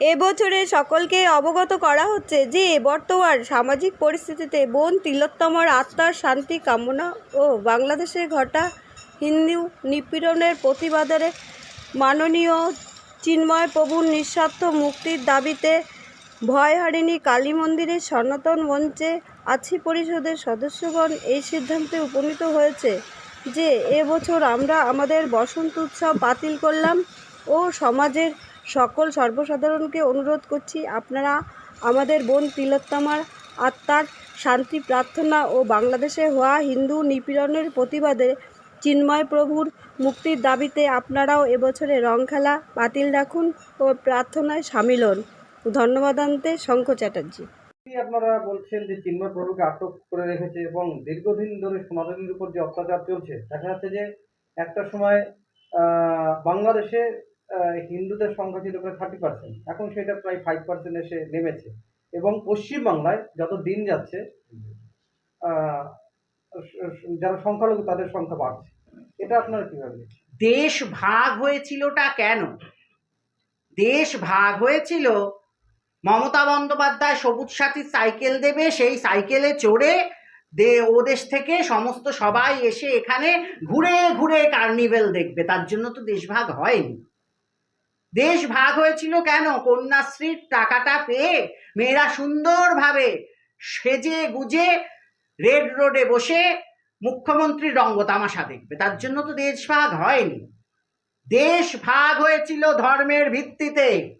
এবছরে সকলকে অবগত করা হচ্ছে যে, বর্তমান সামাজিক পরিস্থিতিতে বোন তিলোত্তমার আত্মার শান্তি কামনা ও বাংলাদেশে ঘটা হিন্দু নিপীড়নের প্রতিবাদে মাননীয় চিন্ময় প্রভুর নিঃস্বার্থ মুক্তির দাবিতে ভয়হারিণী কালী মন্দিরের সনাতন মঞ্চে আছি পরিষদের সদস্যগণ। এই সিদ্ধান্তে উপনীত হয়েছে যে, এবছর আমরা আমাদের বসন্ত উৎসব বাতিল করলাম ও সমাজের সকল সর্বসাধারণকে অনুরোধ করছি, আপনারা আমাদের বোন তিলোত্তমার আত্মার শান্তি প্রার্থনা ও বাংলাদেশে হওয়া হিন্দু নিপীড়নের প্রতিবাদে চিন্ময় প্রভুর মুক্তির দাবিতে আপনারাও এবছরে রং খেলা বাতিল রাখুন ও প্রার্থনায় সামিল হন। ধন্যবাদ আনতে শঙ্খ চ্যাটার্জি। আপনারা বলছেন যে চিন্ময় প্রভুকে আটক করে রেখেছে এবং দীর্ঘদিন ধরে সনাতনীর উপর যে অত্যাচার চলছে, দেখা যাচ্ছে যে একটা সময় বাংলাদেশে হিন্দুদের সংখ্যা ছিল প্রায় থার্টি পার্সেন্ট এখন সেটা প্রায় ফাইভ পার্সেন্ট এসে নেমেছে। এবং পশ্চিমবাংলায় যত দিন যাচ্ছে যারা সংখ্যালঘু তাদের সংখ্যা বাড়ছে। এটা আপনারা কীভাবে? দেশ ভাগ হয়েছিলটা কেন? দেশ ভাগ হয়েছিল, মমতা বন্দ্যোপাধ্যায় সবুজ সাথী সাইকেল দেবে, সেই সাইকেলে চড়ে দে, ও দেশ থেকে সমস্ত সবাই এসে এখানে ঘুরে ঘুরে কার্নিভেল দেখবে। তার জন্য তো দেশ ভাগ হয়নি। দেশ ভাগ হয়েছিল কেন? কন্যাশ্রীর টাকাটা পেয়ে মেয়েরা সুন্দরভাবে সেজে গুজে রেড রোডে বসে মুখ্যমন্ত্রীর রঙ্গ তামাশা দেখবে। তার জন্য তো দেশ ভাগ হয়নি। দেশ ভাগ হয়েছিল ধর্মের ভিত্তিতে।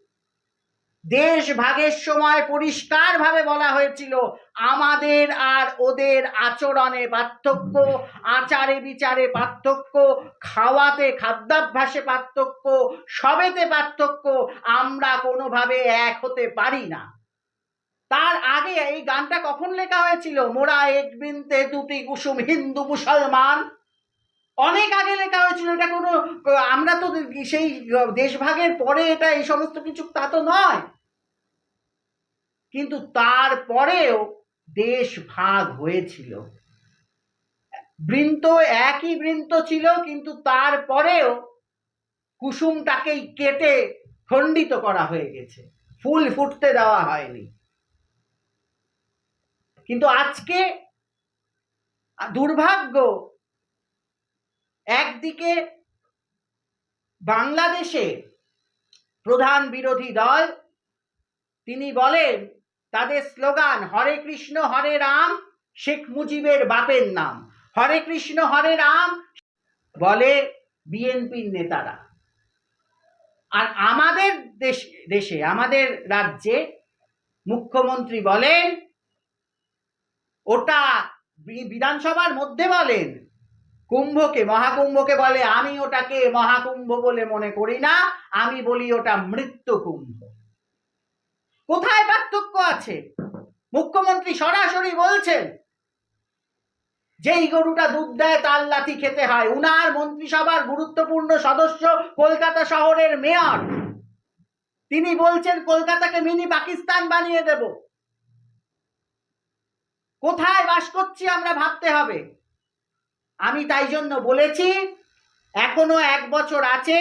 দেশ ভাগের সময় পরিষ্কারভাবে বলা হয়েছিল, আমাদের আর ওদের আচরণে পার্থক্য, আচারে বিচারে পার্থক্য, খাওয়াতে, খাদ্যাভ্যাসে পার্থক্য, সবেতে পার্থক্য আমরা কোনোভাবে এক হতে পারি না। তার আগে এই গানটা কখন লেখা হয়েছিল? মোরা এক বিনতে দুটি কুসুম হিন্দু মুসলমান অনেক আগে লেখা হয়েছিল, এটা কোনো, আমরা তো সেই দেশভাগের পরে এটা এই সমস্ত কিছু, তা তো নয়। কিন্তু তারপরেও দেশ ভাগ হয়েছিল। বৃন্ত একই বৃন্ত ছিল, কিন্তু তারপরেও কুসুমটাকেই কেটে খণ্ডিত করা হয়ে গেছে। ফুল ফুটতে দেওয়া হয়নি। কিন্তু আজকে দুর্ভাগ্য একদিকে বাংলাদেশে প্রধান বিরোধী দল, তিনি বলেন, তাদের স্লোগান, হরে কৃষ্ণ, হরে রাম, শেখ মুজিবের বাপের নাম। হরে কৃষ্ণ, হরে রাম, বলে বিএনপির নেতারা। আর আমাদের দেশ, দেশে, আমাদের রাজ্যে মুখ্যমন্ত্রী বলেন, ওটা বিধানসভার মধ্যে বলেন কুম্ভকে, মহাকুম্ভকে বলে, আমি ওটাকে মহাকুম্ভ বলে মনে করি না, আমি বলি ওটা মৃত্যু কুম্ভ। কোথায় পার্থক্য আছে? মুখ্যমন্ত্রী সরাসরি বলছেন, যেই গরুটা দুধ দেয়, তার লাথি খেতে হয়। উনার মন্ত্রিসভার গুরুত্বপূর্ণ সদস্য কলকাতা শহরের মেয়র। তিনি বলছেন, কলকাতাকে মিনি পাকিস্তান বানিয়ে দেব। কোথায় বাস করছি আমরা ভাবতে হবে? আমি তাই জন্য বলেছি, এখনও এক বছর আছে,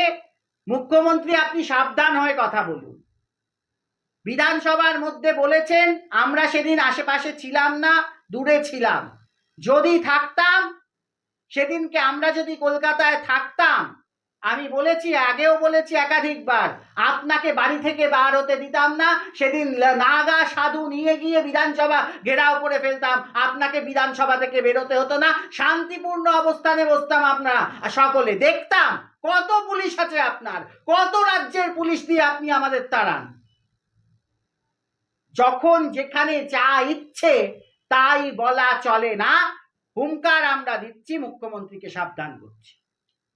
মুখ্যমন্ত্রী আপনি সাবধান হয়ে কথা বলুন। বিধানসভার মধ্যে বলেছেন, আমরা সেদিন আশেপাশে ছিলাম না, দূরে ছিলাম। যদি থাকতাম, সেদিনকে আমরা যদি কলকাতায় থাকতাম আমি বলেছি, আগেও বলেছি একাধিকবার, আপনাকে বাড়ি থেকে বার হতে দিতাম না। সেদিন নাগা সাধু নিয়ে গিয়ে বিধানসভা ঘেরাও করে ফেলতাম। আপনাকে বিধানসভা থেকে বেরোতে হতো না। শান্তিপূর্ণ অবস্থানে বসতাম আপনারা সকলে দেখতাম কত পুলিশ আছে আপনার, কত রাজ্যের পুলিশ দিয়ে আপনি আমাদের তাড়ান। যখন যেখানে যা ইচ্ছে তাই বলা চলে না, হুঙ্কার আমরা দিচ্ছি, মুখ্যমন্ত্রীকে সাবধান করছি।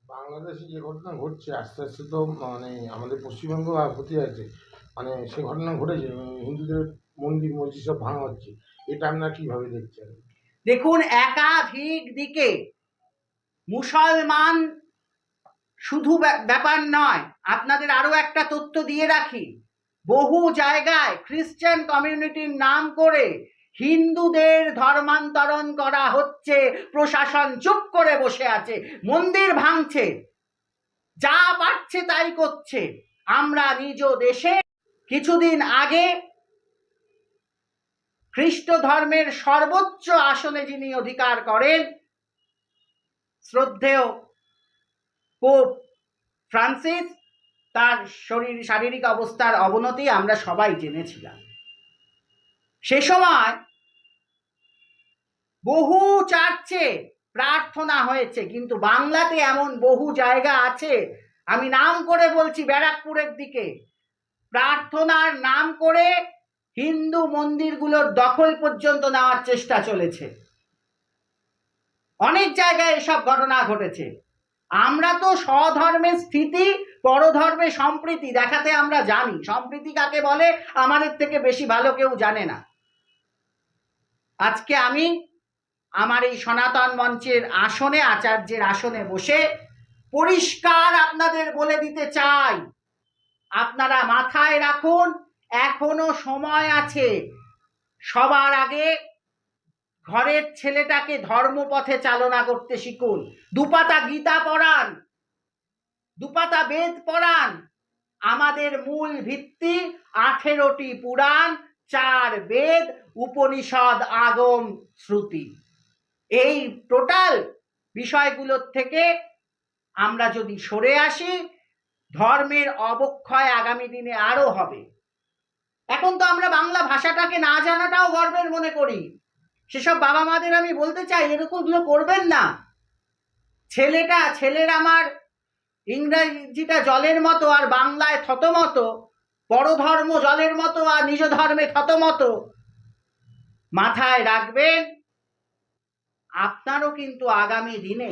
বাংলাদেশে যে ঘটনা ঘটছে, আস্তে আস্তে তো মানে আমাদের পশ্চিমবঙ্গ হতে যাচ্ছে মানে সে ঘটনা ঘটেছে হিন্দুদের মন্দির, মসজিদ সব ভাঙা হচ্ছে। এটা আপনারা কীভাবে দেখছেন? দেখুন, একাধিক দিকে মুসলমান শুধু ব্যা- ব্যাপার নয়, আপনাদের আরও একটা তথ্য দিয়ে রাখি। বহু জায়গায় খ্রিস্টান কমিউনিটির নাম করে হিন্দুদের ধর্মান্তরণ করা হচ্ছে, প্রশাসন চুপ করে বসে আছে, মন্দির ভাঙছে, যা পারছে তাই করছে। আমরা নিজ দেশে কিছুদিন আগে খ্রিস্ট ধর্মের সর্বোচ্চ আসনে যিনি অধিকার করেন, শ্রদ্ধেয় পোপ ফ্রান্সিস, তার শরীর শারীরিক অবস্থার অবনতি আমরা সবাই জেনেছিলাম। সে সময় বহু চার্চে প্রার্থনা হয়েছে, কিন্তু বাংলাতে এমন বহু জায়গা আছে, আমি নাম করে বলছি ব্যারাকপুরের দিকে। প্রার্থনার নাম করে হিন্দু মন্দিরগুলোর দখল পর্যন্ত নেওয়ার চেষ্টা চলেছে। অনেক জায়গায় এসব ঘটনা ঘটেছে। আমরা তো স্বধর্মের স্থিতি, পরধর্মে সম্প্রীতি, দেখাতে আমরা জানি। সম্প্রীতি কাকে বলে? আমাদের থেকে বেশি ভালো কেউ জানে না। আজকে আমি আমার এই সনাতন মঞ্চের আসনে, আচার্যের আসনে বসে পরিষ্কার আপনাদের বলে দিতে চাই। আপনারা মাথায় রাখুন, এখনও সময় আছে। সবার আগে ঘরের ছেলেটাকে ধর্মপথে চালনা করতে শিখুন। দুপাতা গীতা পড়ান, দুপাতা বেদ পড়ান। আমাদের মূল ভিত্তি আঠেরোটি পুরাণ চার বেদ উপনিষদ আগম শ্রুতি। এই টোটাল বিষয়গুলোর থেকে আমরা যদি সরে আসি, ধর্মের অবক্ষয় আগামী দিনে আরও হবে। এখন তো আমরা বাংলা ভাষাটাকে না জানাটাও গর্বের মনে করি। সেসব বাবা মাদের আমি বলতে চাই এরকমগুলো করবেন না। ছেলেটা, ছেলের আমার ইংরেজিটা জলের মতো আর বাংলায় থতমতো পরধর্ম জলের মতো আর নিজ ধর্মে থতমতো মাথায় রাখবেন, আপনারও কিন্তু আগামী দিনে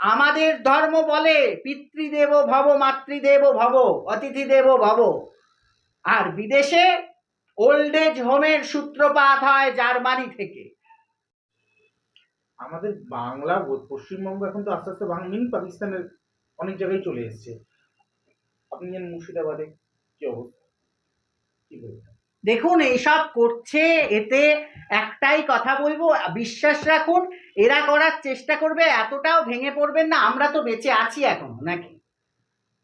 আমাদের ধর্ম বলে পিতৃদেব ভব, মাতৃদেব ভব, অতিথিদেব ভব। আর বিদেশে ওল্ড এজ হোমের সূত্রপাত হয় জার্মানি থেকে। আমাদের বাংলা, পশ্চিমবঙ্গ এখন তো আস্তে আস্তে বাংলা পাকিস্তানের অনেক জায়গায় চলে এসছে। আপনি জানেন মুর্শিদাবাদে দেখুন, এইসব করছে এতে একটাই কথা বলব, বিশ্বাস রাখুন, এরা করার চেষ্টা করবে, এতটাও ভেঙে পড়বেন না, আমরা তো বেঁচে আছি এখন, নাকি?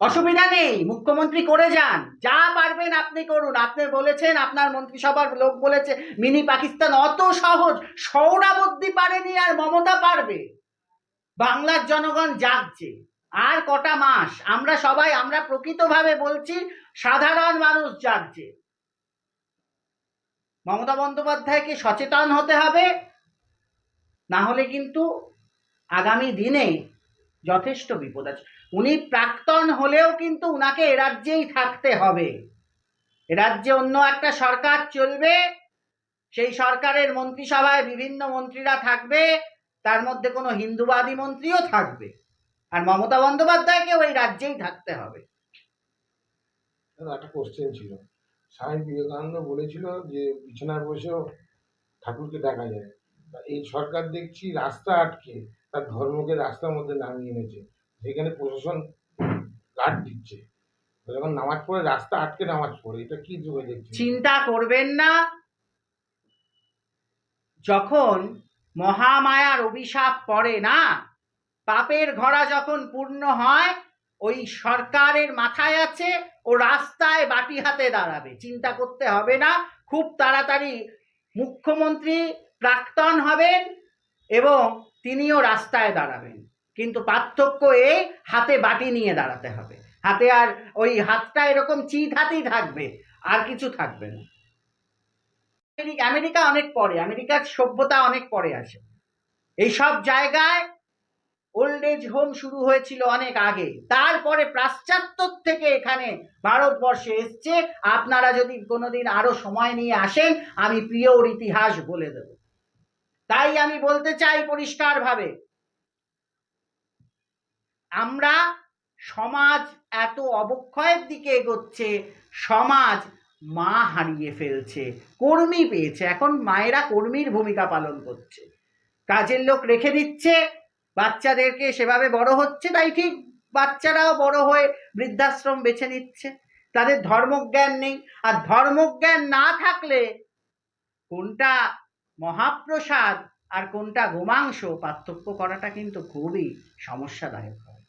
অসুবিধা নেই, মুখ্যমন্ত্রী করে যান, যা পারবেন আপনি করুন, আপনি বলেছেন, আপনার মন্ত্রিসভার লোক বলেছে, মিনি পাকিস্তান অত সহজ সৌরাবদ্দি পারেনি আর মমতা পারবে, বাংলার জনগণ জাগছে। আর কটা মাস? আমরা সবাই, আমরা প্রকৃতভাবে বলছি, সাধারণ মানুষ জাগছে মমতা বন্দ্যোপাধ্যায়কে সচেতন হতে হবে? না হলে কিন্তু আগামী দিনে যথেষ্ট বিপদ আছে। উনি প্রাক্তন হলেও কিন্তু উনাকে এ রাজ্যেই থাকতে হবে। রাজ্যে অন্য একটা সরকার চলবে, সেই সরকারের মন্ত্রিসভায় বিভিন্ন মন্ত্রীরা থাকবে, তার মধ্যে কোনো হিন্দুবাদী মন্ত্রীও থাকবে। আর মমতা বন্দ্যোপাধ্যায়কে ওই রাজ্যেই থাকতে হবে। একটা কোশ্চেন ছিল। স্বামী বিবেকানন্দ বলেছিল যে বিছানায় বসেও ঠাকুরকে দেখা যায়। এই সরকার দেখছি রাস্তা আটকে তার ধর্মকে রাস্তার মধ্যে নামিয়ে এনেছে। সেখানে প্রশাসন গার্ড দিচ্ছে। যখন নামাজ পড়ে রাস্তা আটকে নামাজ পড়ে এটা কি যুগে দেখছি চিন্তা করবেন না। যখন মহামায়ার অভিশাপ পড়ে না পাপের ঘোড়া যখন পূর্ণ হয়, ওই সরকারের মাথায় আছে, ও রাস্তায় বাটি হাতে দাঁড়াবে। চিন্তা করতে হবে না, খুব তাড়াতাড়ি মুখ্যমন্ত্রী প্রাক্তন হবেন এবং তিনিও রাস্তায় দাঁড়াবেন। কিন্তু পার্থক্য এই হাতে বাটি নিয়ে দাঁড়াতে হবে। হাতে আর ওই হাতটা এরকম চিত হাতেই থাকবে, আর কিছু থাকবে না। আমেরিকা অনেক পরে, আমেরিকার সভ্যতা অনেক পরে আসে। এইসব জায়গায় ওল্ড এজ হোম শুরু হয়েছিল অনেক আগে। তারপরে পাশ্চাত্য থেকে এখানে ভারতবর্ষে এসছে। আপনারা যদি কোনোদিন আরও সময় নিয়ে আসেন, আমি প্রিয় ইতিহাস বলে দেব। তাই আমি বলতে চাই পরিষ্কারভাবে, আমরা সমাজ এত অবক্ষয়ের দিকে এগোচ্ছে, সমাজ মা হারিয়ে ফেলছে, কর্মী পেয়েছে। এখন মায়েরা কর্মীর ভূমিকা পালন করছে। কাজের লোক রেখে দিচ্ছে বাচ্চাদেরকে সেভাবে বড় হচ্ছে তাই ঠিক বাচ্চারাও বড় হয়ে বৃদ্ধাশ্রম বেছে নিচ্ছে। তাদের ধর্মজ্ঞান নেই। আর ধর্মজ্ঞান না থাকলে কোনটা মহাপ্রসাদ আর কোনটা গোমাংস পার্থক্য করাটা কিন্তু খুবই সমস্যাদায়ক হয়।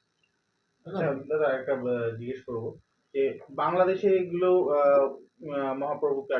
আচ্ছা দাদা একটা জিজ্ঞেস করব যে বাংলাদেশে এগুলো মহাপ্রভুকে